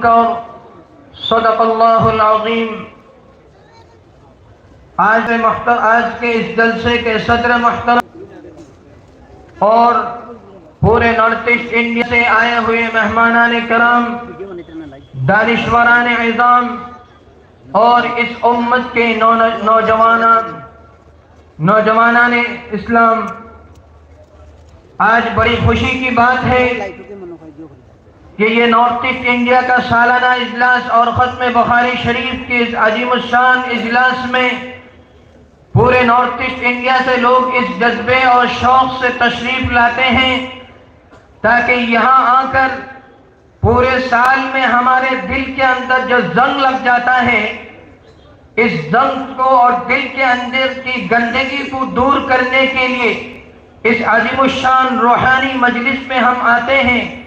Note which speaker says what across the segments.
Speaker 1: منکر، صدق اللہ العظیم۔ آج آج کے اس جلسے کے صدر محترم اور پورے نارتھ ایسٹ انڈیا سے آئے ہوئے مہمانان کرام، دانشوران عظام اور اس امت کے نوجوان نوجوانان اسلام، آج بڑی خوشی کی بات ہے۔ کہ یہ نارتھ ایسٹ انڈیا کا سالانہ اجلاس اور ختم بخاری شریف کے اس عظیم الشان اجلاس میں پورے نارتھ ایسٹ انڈیا سے لوگ اس جذبے اور شوق سے تشریف لاتے ہیں تاکہ یہاں آ کر پورے سال میں ہمارے دل کے اندر جو زنگ لگ جاتا ہے، اس زنگ کو اور دل کے اندر کی گندگی کو دور کرنے کے لیے اس عظیم الشان روحانی مجلس میں ہم آتے ہیں۔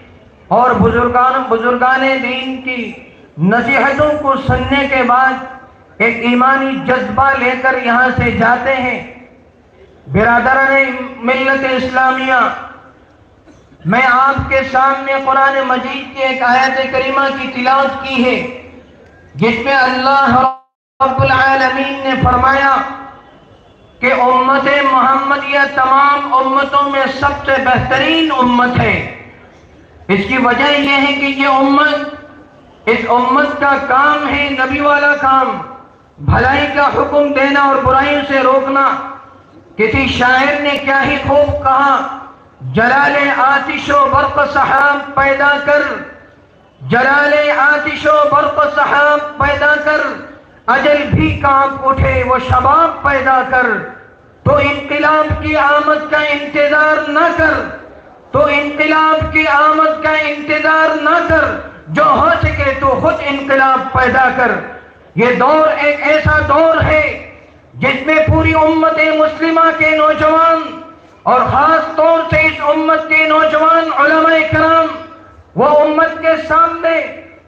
Speaker 1: اور بزرگان بزرگان دین کی نصیحتوں کو سننے کے بعد ایک ایمانی جذبہ لے کر یہاں سے جاتے ہیں۔ برادران ملت اسلامیہ، میں آپ کے سامنے قرآن مجید کی ایک آیت کریمہ کی تلاوت کی ہے، جس میں اللہ رب العالمین نے فرمایا کہ امت محمد یا تمام امتوں میں سب سے بہترین امت ہے۔ اس کی وجہ یہ ہے کہ یہ امت، اس امت کا کام ہے نبی والا کام، بھلائی کا حکم دینا اور برائیوں سے روکنا۔ کسی شاعر نے کیا ہی خوب کہا، جلال آتش و برق صحاب پیدا کر۔ جلال آتش و برق صحاب پیدا کر۔ اجل بھی کانپ اٹھے، وہ شباب پیدا کر۔ تو انقلاب کی آمد کا انتظار نہ کر۔ تو انقلاب کی آمد کا انتظار نہ کر، جو ہو سکے تو خود انقلاب پیدا کر۔ یہ دور ایک ایسا دور ہے جس میں پوری امت مسلمہ کے نوجوان اور خاص طور سے اس امت کے نوجوان علماء کرام، وہ امت کے سامنے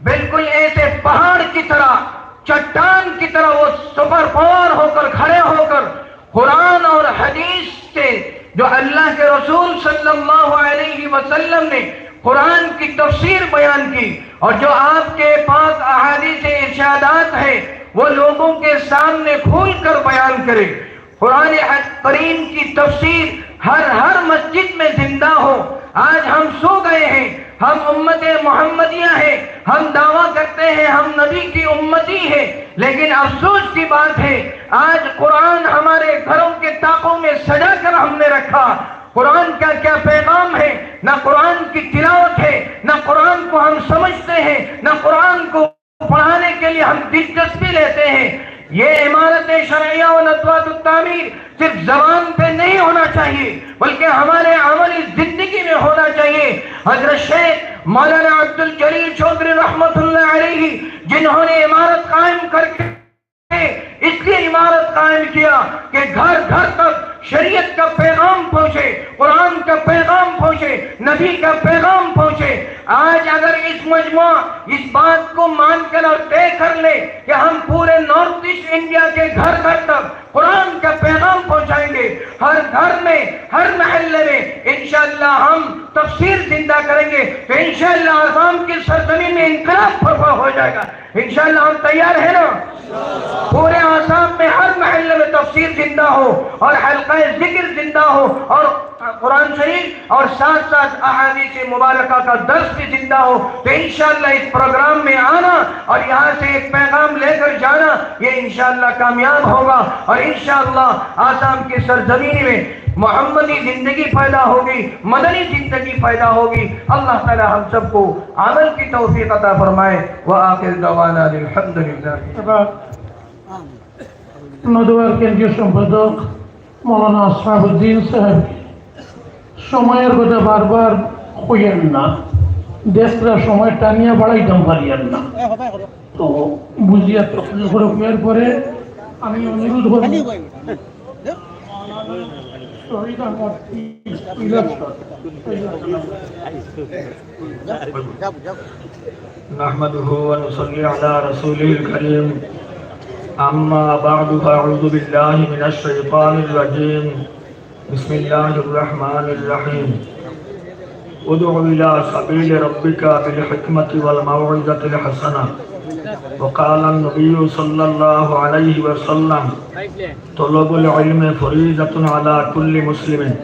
Speaker 1: بالکل ایسے پہاڑ کی طرح، چٹان کی طرح وہ سپر پاور ہو کر کھڑے ہو کر قرآن اور حدیث سے جو اللہ کے رسول صلی اللہ علیہ وسلم نے قرآن کی تفسیر بیان کی اور جو آپ کے پاس احادیث ارشادات ہیں، وہ لوگوں کے سامنے کھول کر بیان کرے۔ قرآن کریم کی تفسیر ہر ہر مسجد میں زندہ ہو۔ آج ہم سو گئے ہیں ہم امت محمدیہ ہیں، ہم دعویٰ کرتے ہیں، ہم نبی کی امتی ہیں۔ لیکن افسوس کی بات ہے، آج قرآن ہمارے گھروں کے طاقوں میں سجا کر ہم نے رکھا۔ قرآن کا کیا پیغام ہے؟ نہ قرآن کی تلاوت ہے، نہ قرآن کو ہم سمجھتے ہیں، نہ قرآن کو پڑھانے کے لیے ہم دلچسپی لیتے ہیں۔ یہ عمارت شرعیہ و ندوات التعمیر صرف زبان پہ نہیں ہونا چاہیے، بلکہ ہمارے عمل زندگی میں ہونا چاہیے۔ حضرت شیخ مولانا عبد الجلیل رحمت اللہ علیہ جنہوں نے عمارت قائم کر کے اس لیے عمارت قائم کیا کہ گھر گھر تک شریعت کا پیغام پہنچے، قرآن کا پیغام پہنچے، نبی کا پیغام پہنچے۔ آج اگر اس مجموعہ اس بات کو مان کر اور طے کر لے کہ ہم پورے نارتھ ایسٹ انڈیا کے گھر گھر تک قرآن کا پیغام پہنچائیں گے۔ ہر گھر میں، ہر محلے میں انشاءاللہ ہم تفسیر زندہ کریں گے۔ تو انشاءاللہ عظام کی سرزمین میں انقلاب پھپا ہو جائے گا۔ انشاءاللہ ہم تیار ہیں نا؟ پورے آسام میں ہر محلے میں تفسیر زندہ ہو اور حلقہ ذکر زندہ ہو اور قرآن شریف اور ساتھ ساتھ احادیث مبارکہ کا درس بھی زندہ ہو۔ تو انشاءاللہ اس پروگرام میں آنا اور یہاں سے ایک پیغام لے کر جانا، یہ انشاءاللہ کامیاب ہوگا اور انشاءاللہ آسام کے سرزمین میں
Speaker 2: محمدی
Speaker 1: زندگی پیدا ہوگی مدنی زندگی پیدا ہوگی اللہ تعالی ہم سب کو عمل کی توفیق عطا فرمائے وآخر دعوانا الحمدللہ
Speaker 2: নদুয়ার কেন্দ্রীয় সম্পাদক মৌলানা بار সাহেব সময়ের دیکھ رہا شمائر تانیہ بڑا ہی টানিয়া বাড়াইতাম পারিয়ান تو তো বুঝিয়া رکھ میر পরে আমি অনুরোধ করব শহীদ আহমদ ইলাস্টার
Speaker 3: نحمده ونصلي على رسوله الكريم أما بعد فأعوذ بالله من الشيطان الرجيم بسم الله الرحمن الرحيم ادع إلى سبيل ربك بالحكمة والموعظة الحسنة وقال النبي صلى الله عليه وسلم طلب العلم فريضة على كل مسلم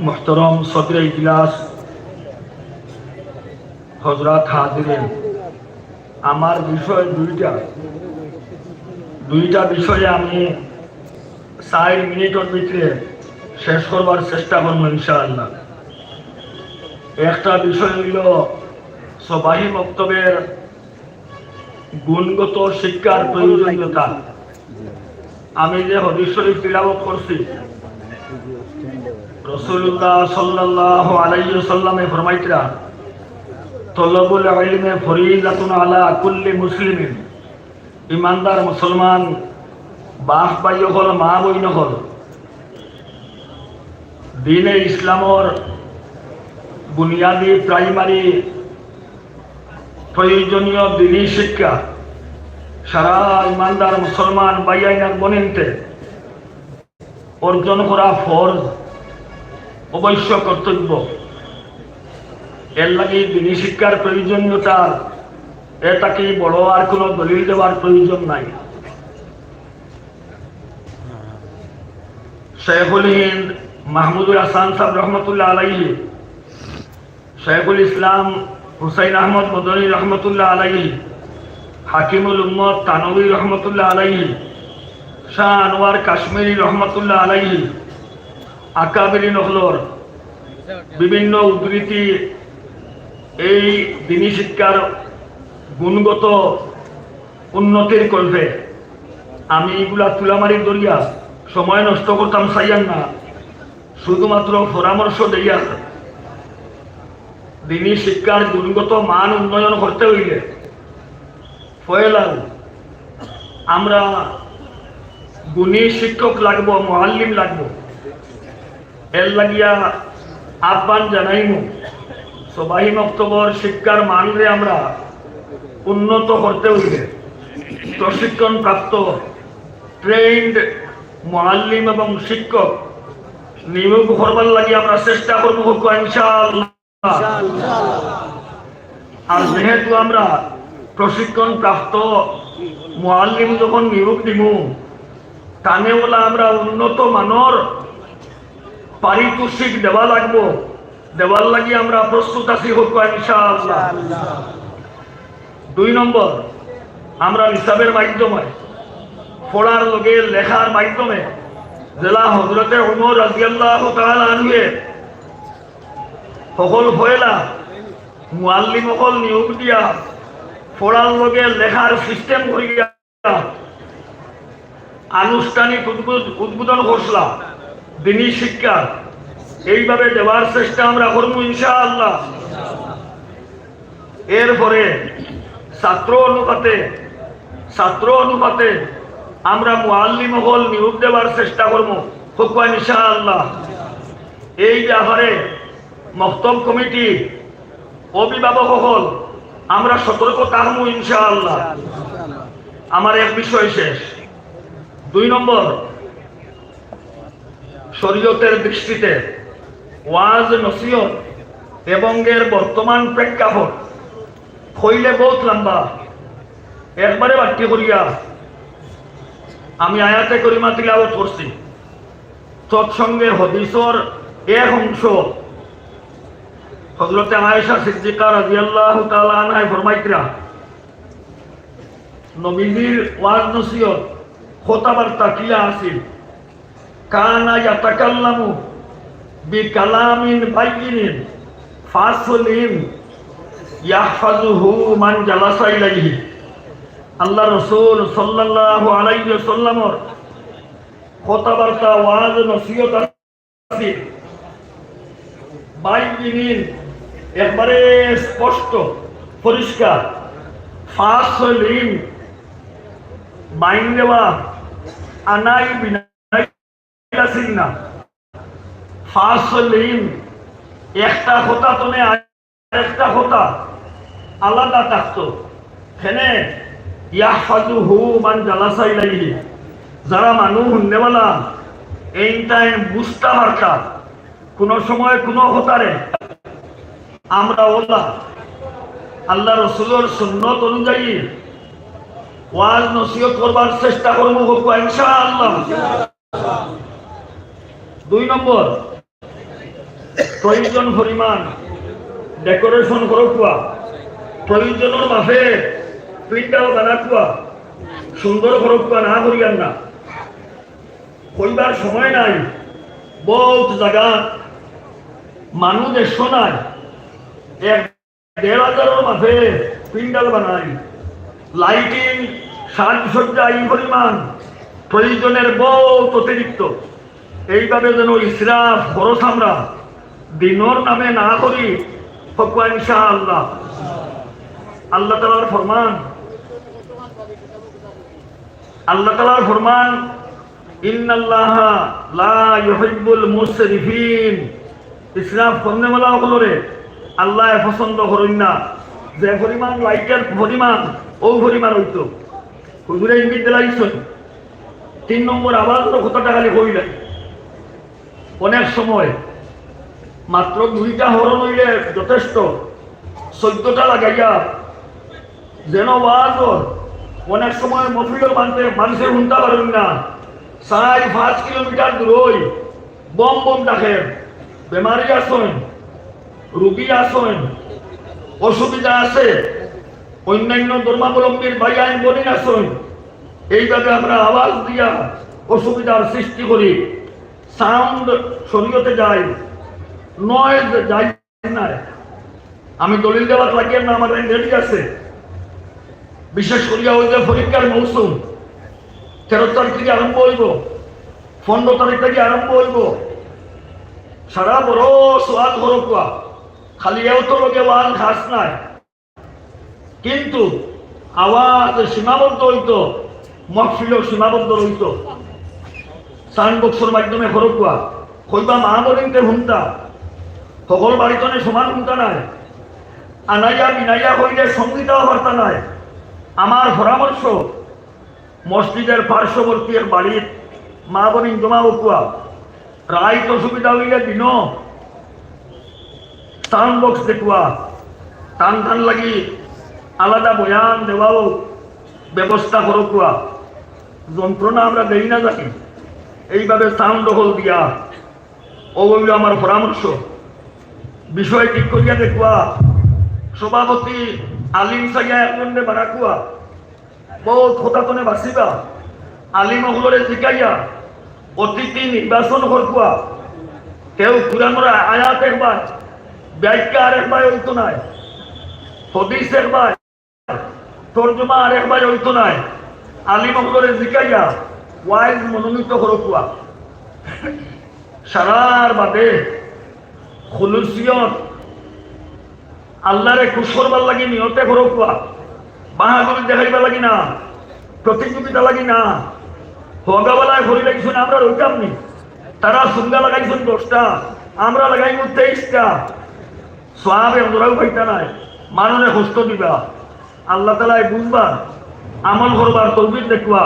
Speaker 3: محترم صدر اجلاس হজরত হাজিরেন আমার বিষয় দুইটা দুইটা বিষয়ে আমি চার মিনিটের ভিতরে শেষ করবার চেষ্টা করবো ইনশাআল্লাহ একটা বিষয় হইল সবাহী বক্তব্যের গুণগত শিক্ষার প্রয়োজনীয়তা। আমি যে হদিস শরীফ তিলাবত করছি রসুল্লাহ সাল্লাহ আলাইহি সাল্লামে ফরমাইতরা, তলবুল ইলমে ফরিদাতুন আলা কুল্লি মুসলিমিন, ইমানদার মুসলমান, বাপ বাই হল, মা বইন হল, দিনে ইসলামর বুনিয়াদী, প্রাইমারি প্রয়োজনীয় দিনী শিক্ষা। সারা ইমানদার মুসলমান বাইয়াইনার বনিনতে অর্জন করা ফরজ, অবশ্য কর্তব্য। এর লাগি দিনী শিক্ষার প্রয়োজনীয়তা, এটাকে বড় আর কোনো দলিল দেওয়ার প্রয়োজন নাই। শেখুল হিন্দ মাহমুদুল হাসান সাহেব রহমতুল্লাহ আলাইহি, শেখুল ইসলাম হুসাইন আহমদ মদনী রহমতুল্লাহ আলাইহি, হাকিমুল উম্মদ তানবী রহমতুল্লাহ আলাইহি, শাহ আনোয়ার কাশ্মীরি রহমতুল্লাহ আলাইহি, আকাবিরি নহলর বিভিন্ন উদ্ধৃতি এই দিনী শিক্ষার গুণগত উন্নতির কল্পে আমি এগুলা তুলামারি দরিয়া সময় নষ্ট করতাম চাইয়ান না, শুধুমাত্র পরামর্শ দেইয়া দিনী শিক্ষার গুণগত মান উন্নয়ন করতে হইলে ফয়েলাল আমরা গুণী শিক্ষক লাগবো মহাল্লিম লাগবো। এর লাগিয়া আহ্বান জানাইমু। সবাই বক্তব্যর শিক্ষার মানরে আমরা উন্নত করতে হইলে প্রশিক্ষণ প্রাপ্ত ট্রেন্ড মোয়াল্লিম এবং শিক্ষক নিয়োগ করবার লাগি আমরা চেষ্টা করব হোক ইনশাআল্লাহ। আর যেহেতু আমরা প্রশিক্ষণ প্রাপ্ত মোয়াল্লিম যখন নিয়োগ আমরা উন্নত মানর পারিতোষিক দেওয়া লাগবো। দেওয়ার লাগি আমরা প্রস্তুত আছি হোক দুই নম্বর, আমরা হিসাবের মাধ্যমে, পড়ার লগে লেখার মাধ্যমে জেলা হজরতে উমর রাজিয়াল্লাহ তাআলা আনবে সকল ফয়লা মুআল্লিম সকল নিয়োগ দিয়া পড়ার লগে লেখার সিস্টেম করিয়া আনুষ্ঠানিক উদ্বোধ- উদ্বোধন করছিলাম, দিনী শিক্ষা। এইভাবে দেওয়ার চেষ্টা আমরা করব ইনশাআল্লাহ। এরপরে ছাত্র অনুপাতে ছাত্র অনুপাতে আমরা মুআল্লিম হল নিয়োগ দেওয়ার চেষ্টা করব। হুকুয়া ইনশাআল্লাহ। এই ব্যাপারে মক্তব কমিটি, অভিভাবক হল, আমরা সতর্ক থাকব ইনশাআল্লাহ। আমার এক বিষয় শেষ। দুই নম্বর, শরীয়তের দৃষ্টিতে ওয়াজ, নসিহত এবং এর বর্তমান প্রেক্ষাপট হইলে বহুত লম্বা। একবারে বাক্য করিয়া আমি আয়াতে করিমা তিলাবত করছি। তৎসঙ্গে হদিসর এক অংশ হজরতে আয়েশা সিদ্দিকা রাদিয়াল্লাহু তাআলা আনহা ফরমাইতরা, নবীজির ওয়াজ নসিহত কথাবার্তা কিলা আছিল। কানা ইয়াতাকাল্লামু বিকালামিন বাইয়িনিন ফাসলিন ইয়াহফাজুহু মান জালাসা ইলাইহি। আল্লাহ রসুল সাল্লাল্লাহু আলাইহি ওয়াসাল্লামর কথাবার্তা ওয়াজ নসিহত আছে বাইয়িনিন একবারে স্পষ্ট, পরিষ্কার। ফাসলিন বাইন দেওয়া। আনাই বিনাই না। ফাসলিন একটা কথা তুমি একটা কথা আলাদা থাকতো। খেনে ইয়াহফাজু হু মান জালাসা ইলাইহি। যারা মানুষ শুননেওয়ালা এই টাইম বুঝতে পারতা। কোন সময় কোন হতারে। আমরা ওলা। আল্লাহ রসুলের সুন্নত অনুযায়ী ওয়াজ নসিহত করবার চেষ্টা করব ইনশাআল্লাহ। দুই নম্বর, প্রয়োজন পরিমাণ ডেকোরেশন করকুয়া প্রয়োজনের মাফে প্রিন্টাও বানাকুয়া সুন্দর করকুয়া না করিয়ান না। কইবার সময় নাই, বহুত জায়গা। মানুষ দেড়শো নাই এক দেড় হাজারের বানাই। লাইটিং, সাজসজ্জা এই পরিমাণ। প্রয়োজনের বহুত অতিরিক্ত। এইভাবে যেন ইসরাফ খরচ আমরা দিনর নামে না করি ফকুয়া ইনশাআল্লাহ। আল্লাহ তালার ফরমান। আল্লাহ তালার ফরমান, ইন্নাল্লাহ লা ইউহিব্বুল মুসরিফিন ইসরাফ করনে বলা হলরে আল্লাহ পছন্দ করেন না। যে পরিমাণ লাইটের পরিমাণ, ও পরিমাণ হইতো। হুজুরে ইঙ্গিত দিলাইছেন, তিন নম্বর আবার কথাটা খালি কইলেন অনেক সময়, মাত্র দুইটা হরণ হইলে যথেষ্ট, চোদ্দটা লাগাইয়া যেন ওয়াজর অনেক সময় মফিলের মানতে, মানুষের শুনতে পারেন না। চার পাঁচ কিলোমিটার দূরই, বম বম ডাকেন বেমারি আসেন। রুগী আসেন অসুবিধা আছে, অন্যান্য ধর্মাবলম্বীর ভাই আইন বলিন আসেন এইভাবে আমরা আওয়াজ দিয়া অসুবিধার সৃষ্টি করি। সাউন্ড শরীয়তে যাই নয়েজ যাই না আমি দলিল দেওয়ার লাগিয়ে না, আমার রেডি আছে। বিশেষ করিয়া ওই যে পরীক্ষার মৌসুম, তেরো তারিখ থেকে আরম্ভ হইব, পনেরো তারিখ থেকে আরম্ভ হইব। সারা বড় সোয়াদ হরকুয়া খালি এও তো লোকে ওয়াল খাস নাই। কিন্তু আওয়াজ সীমাবদ্ধ হইত মহফিল সীমাবদ্ধ রইত। সাউন্ড বক্সের মাধ্যমে হরকুয়া কইবা মা বলিনতে হুমতা সকল বাড়িতনে সমান হুমতা নাই। আনাইয়া বিনাইয়া হইলে সঙ্গীতাও বার্তা নাই। আমার পরামর্শ মসজিদের পার্শ্ববর্তী বাড়ির মা বনিন জমা উকুয়া রাইত অসুবিধা হইলে দিন সাউন্ড বক্স দেখুয়া টান টান লাগি আলাদা বয়ান দেওয়াও ব্যবস্থা করকুয়া যন্ত্রণা আমরা দেই না জানি এইভাবে সাউন্ড হল দিয়া। ওগুলো আমার পরামর্শ বিষয় ঠিক করিয়া দেখুয়া সভাপতি আলিম সাইয়া একজনে বানাকুয়া বহুত হতাতনে বাঁচিবা। আলিম অগলরে জিকাইয়া। অতিথি নির্বাচন করকুয়া কেউ কুরানোর আয়াত একবার ব্যাখ্যা আর একবার হইতো নাই। হদিস একবার তর্জমা আর একবার হইতো নাই। অগলরে জিকাইয়া ওয়াইজ মনোনীত করকুয়া সারার বাদে খুলুসিয়ত আল্লাহরে খুশ করবার লাগি নিয়তে করকুয়া বাহাদুরি দেখাইবা লাগি না, প্রতিযোগিতা লাগি না। হগাবেলায় ভরি লাগিছুন, আমরা রইতাম নি। তারা সুন্দর লাগাইছুন দশটা, আমরা লাগাইব তেইশটা। সোয়াবে ওরাও পাইতা নাই। মাননে হস্ত দিবা। আল্লাহ তালাই বুঝবা, আমল করবার তৌবির দেখবা।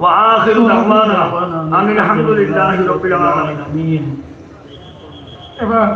Speaker 3: ওয়া আখিরু দাওয়ানা আনিল হামদুলিল্লাহি রাব্বিল আলামিন।
Speaker 2: এবার